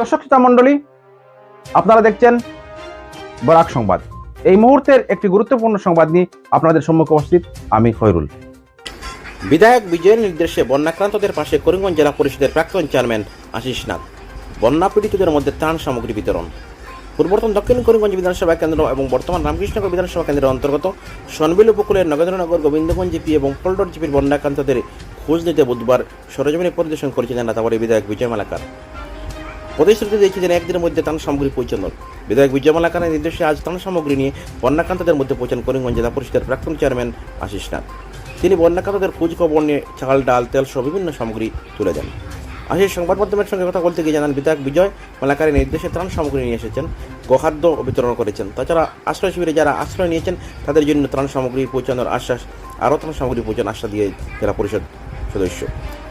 দর্শক, শ্রোতা মণ্ডলী, আপনারা দেখছেন বরাক সংবাদ। এই মুহূর্তের একটি গুরুত্বপূর্ণ সংবাদ নিয়ে আপনাদের সম্মুখে উপস্থিত আমি খৈরুল। বিধায়ক বিজয়ের নির্দেশে বন্যাক্রান্তদের পাশে করিমগঞ্জ জেলা পরিষদের প্রাক্তন চেয়ারম্যান আশিস নাথ। বন্যা পীড়িতদের মধ্যে ত্রাণ সামগ্রী বিতরণ। পূর্বতন দক্ষিণ করিমগঞ্জ বিধানসভা কেন্দ্র এবং বর্তমান রামকৃষ্ণনগর বিধানসভা কেন্দ্রের অন্তর্গত সনবিল উপকূলের নগেন্দ্রনগর, গোবিন্দগঞ্জ জিপি এবং ফলডর জিপির বন্যাক্রান্তদের খোঁজ দিতে বুধবার সরজমিনে পরিদর্শন করেছিলেন রাতাবাড়ি বিধায়ক বিজয় মালাকার। প্রতিশ্রুতি দিয়েছিলেন একদিনের মধ্যে ত্রাণ সামগ্রী পৌঁছানো বিধায়ক বিজয় মালাকারের নির্দেশে আজ ত্রাণ সামগ্রী নিয়ে বন্যাকান্তদের মধ্যে পৌঁছান করিমগঞ্জ জেলা পরিষদের প্রাক্তন চেয়ারম্যান আশিস নাথ। তিনি বন্যাকান্তদের খোঁজ খবর নিয়ে চাল, ডাল, তেল সহ বিভিন্ন সামগ্রী তুলে দেন। আশিস সংবাদ মাধ্যমের সঙ্গে কথা বলতে গিয়ে জানান, বিধায়ক বিজয় মালাকারের নির্দেশে ত্রাণ সামগ্রী নিয়ে এসেছেন, গোখাদ্য বিতরণ করেছেন। তাছাড়া আশ্রয় শিবিরে যারা আশ্রয় নিয়েছেন, তাদের জন্য ত্রাণ সামগ্রী পৌঁছানোর আশ্বাস, আরও ত্রাণ সামগ্রী পৌঁছানোর আশ্বাস দিয়ে জেলা পরিষদ সদস্য।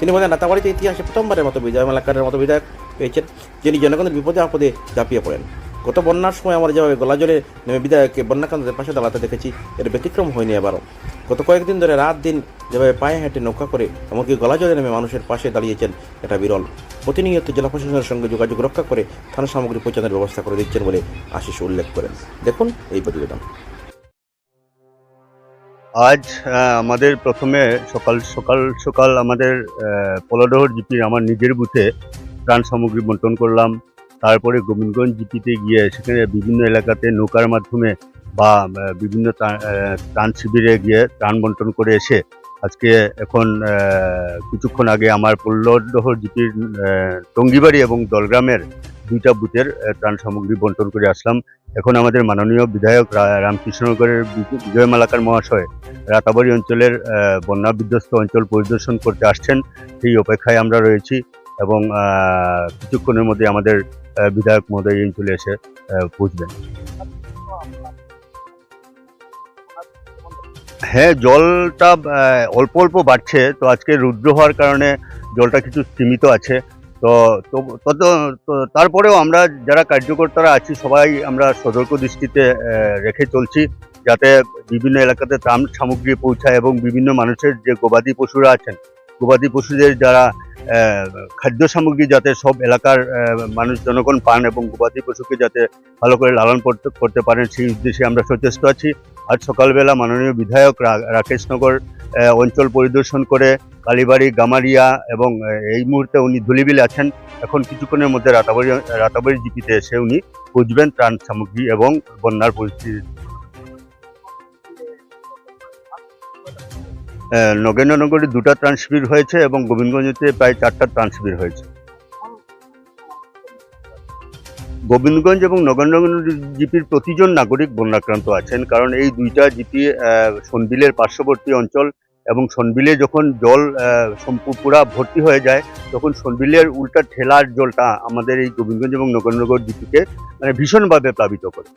তিনি বলেন রাতাবাড়িতে ইতিহাসে প্রথমবারের মতো বিজয় মালাকারের মতো বিধায়ক পেয়েছেন, যিনি জনগণের বিপদে আপদে ঝাঁপিয়ে পড়েন। গত বন্যার সময় আমরা যেভাবে গলা জলে নেমে বিধায়ককে বন্যাকান্তদের পাশে দাঁড়াতে দেখেছি, এর ব্যতিক্রম হয়নি এবারও। গত কয়েকদিন ধরে রাত দিন যেভাবে পায়ে হেঁটে নৌকা করে, এমনকি গলা জলে নেমে মানুষের পাশে দাঁড়িয়েছেন এটা বিরল। প্রতিনিয়ত জেলা প্রশাসনের সঙ্গে যোগাযোগ রক্ষা করে থানা সামগ্রী পৌঁছানোর ব্যবস্থা করে দিচ্ছেন বলে আশিস উল্লেখ করেন। দেখুন এই প্রতিবেদন। আজ আমাদের প্রথমে সকাল সকাল সকাল আমাদের পলাডহর জিপির আমার নিজের বুথে ত্রাণ সামগ্রী বন্টন করলাম। তারপরে গোবিন্দগঞ্জ জিপিতে গিয়ে সেখানে বিভিন্ন এলাকাতে নৌকার মাধ্যমে বা বিভিন্ন ত্রাণ শিবিরে গিয়ে ত্রাণ বন্টন করে এসে আজকে এখন কিছুক্ষণ আগে আমার পল্লডহর জিপির টঙ্গিবাড়ি এবং দলগ্রামের দুইটা বুথের ত্রাণ সামগ্রী বন্টন করে আসলাম। এখন আমাদের মাননীয় বিধায়ক রামকৃষ্ণনগরের বিজয় মালাকার মহাশয়, রাতাবাড়ি অঞ্চলের বন্যা বিধ্বস্ত অঞ্চল পরিদর্শন করতে আসছেন। সেই অপেক্ষায় আমরা রয়েছি এবং কিছুক্ষণের মধ্যে আমাদের বিধায়ক মহোদয় এই অঞ্চলে এসে পৌঁছবেন। হ্যাঁ জলটা অল্প অল্প বাড়ছে। তো আজকে রুদ্র হওয়ার কারণে জলটা কিছু সীমিত আছে। তো তত তারপরেও আমরা যারা কার্যকর্তারা আছি, সবাই আমরা সতর্ক দৃষ্টিতে রেখে চলছি যাতে বিভিন্ন এলাকাতে ত্রাণ সামগ্রী পৌঁছায় এবং বিভিন্ন মানুষের যে গবাদি পশুরা আছেন, গবাদি পশুদের যারা খাদ্য সামগ্রী যাতে সব এলাকার মানুষ, জনগণ পান এবং গবাদি পশুকে যাতে ভালো করে লালন করতে পারেন, সেই উদ্দেশ্যে আমরা সচেষ্ট আছি। আজ সকালবেলা মাননীয় বিধায়ক রাকেশনগর অঞ্চল পরিদর্শন করে কালীবাড়ি, গামারিয়া এবং এই মুহূর্তে উনি ধুলিবিলে আছেন। এখন কিছুক্ষণের মধ্যে রাতাবাড়ি রাতাবাড়ি জিপিতে এসে উনি বুঝবেন ত্রাণ সামগ্রী এবং বন্যার পরিস্থিতি। নগেন্দ্রনগরে দুটা শিবির হয়েছে এবং গোবিন্দগঞ্জতে প্রায় চারটা শিবির হয়েছে। গোবিন্দগঞ্জ এবং নগেন্দ্রগঞ্জ জিপির প্রতিজন নাগরিক বন্যাক্রান্ত আছেন, কারণ এই দুইটা জিপি সনবিলের পার্শ্ববর্তী অঞ্চল এবং সনবিলে যখন জল পুরা ভর্তি হয়ে যায়, তখন সনবিলের উল্টা ঠেলার জলটা আমাদের এই গোবিন্দগঞ্জ এবং নগেন্দ্রনগর জিপিকে মানে ভীষণভাবে প্লাবিত করে।